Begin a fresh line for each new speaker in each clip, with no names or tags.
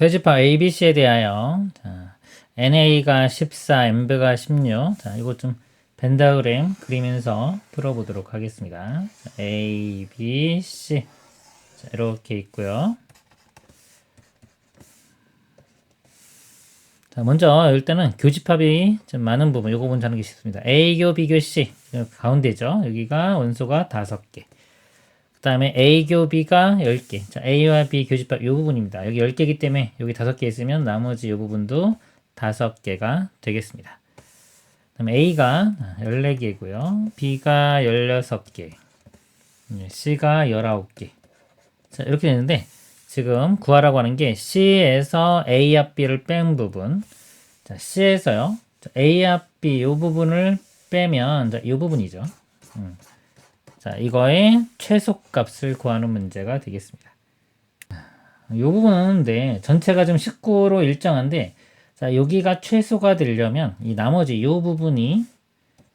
쇠집합 ABC에 대하여 자, NA가 14, MB가 16. 자, 이거 좀 벤다그램 그리면서 풀어보도록 하겠습니다. 자, A, B, C. 자, 이렇게 있고요. 자, 먼저 일단은 교집합이 좀 많은 부분, 요거 먼저 하는 게 쉽습니다. A교, B교, C. 가운데죠. 여기가 원소가 5개. 그 다음에 A교 B가 10개. 자, A와 B 교집합 이 부분입니다. 여기 10개이기 때문에 여기 5개 있으면 나머지 이 부분도 5개가 되겠습니다. 그 다음에 A가 14개고요. B가 16개. 네, C가 19개. 자, 이렇게 되는데 지금 구하라고 하는 게 C에서 A 앞 B를 뺀 부분. 자, C에서요. 자, A 앞 B 이 부분을 빼면 자, 이 부분이죠. 음. 자, 이거의 최소값을 구하는 문제가 되겠습니다. 이 부분은 네, 전체가 좀 19로 일정한데 자, 여기가 최소가 되려면 이 나머지 이 부분이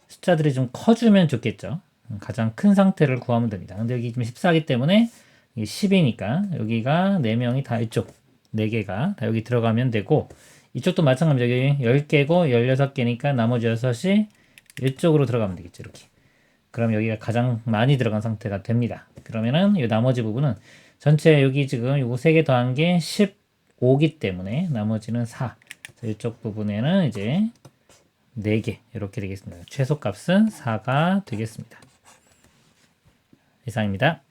숫자들이 좀 커주면 좋겠죠. 음, 가장 큰 상태를 구하면 됩니다. 근데 여기 좀 14이기 때문에 이게 10이니까 여기가 4명이 다 이쪽 4개가 다 여기 들어가면 되고 이쪽도 마찬가지로 여기 10개고 16개니까 나머지 6이 이쪽으로 들어가면 되겠죠. 이렇게. 그럼 여기가 가장 많이 들어간 상태가 됩니다. 그러면은 이 나머지 부분은 전체 여기 지금 요거 3개 더한 게 15기 때문에 나머지는 4. 자, 이쪽 부분에는 이제 4개 이렇게 되겠습니다. 최소값은 4가 되겠습니다. 이상입니다.